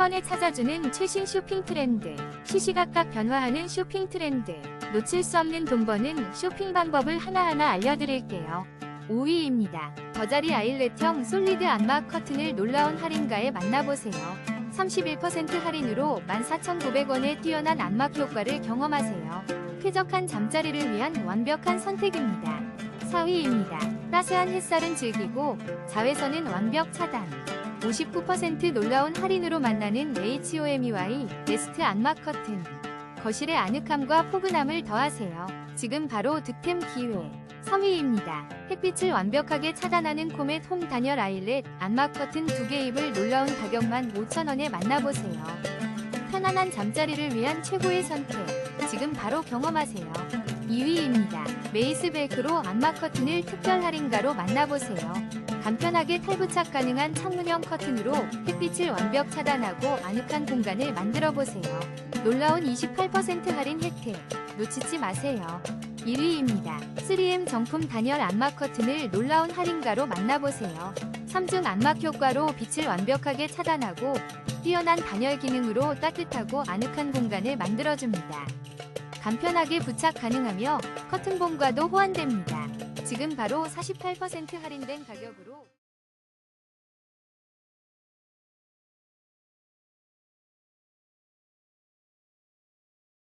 번에 찾아주는 최신 쇼핑 트렌드. 시시각각 변화하는 쇼핑 트렌드. 놓칠 수 없는 돈 버는 쇼핑 방법을 하나하나 알려드릴게요. 5위입니다. 더자리 아일렛형 솔리드 안마 커튼을 놀라운 할인가에 만나보세요. 31% 할인으로 14,900원의 뛰어난 안막 효과를 경험하세요. 쾌적한 잠자리를 위한 완벽한 선택입니다. 4위입니다. 따스한 햇살은 즐기고 자외선은 완벽 차단. 59% 놀라운 할인으로 만나는 HOMEY 베스트 안막 커튼. 거실의 아늑함과 포근함을 더하세요. 지금 바로 득템 기회. 3위입니다. 햇빛을 완벽하게 차단하는 코멧 홈 단열 아일렛 안막 커튼 2개 입을 놀라운 가격만 5,000원에 만나보세요. 편안한 잠자리를 위한 최고의 선택. 지금 바로 경험하세요. 2위입니다. 메이스벨크로 안막 커튼을 특별 할인가로 만나보세요. 간편하게 탈부착 가능한 창문형 커튼으로 햇빛을 완벽 차단하고 아늑한 공간을 만들어 보세요. 놀라운 28% 할인 혜택. 놓치지 마세요. 1위입니다. 3M 정품 단열 안막 커튼을 놀라운 할인가로 만나보세요. 3중 안막 효과로 빛을 완벽하게 차단하고 뛰어난 단열 기능으로 따뜻하고 아늑한 공간을 만들어줍니다. 간편하게 부착 가능하며 커튼봉과도 호환됩니다. 지금 바로 48% 할인된 가격으로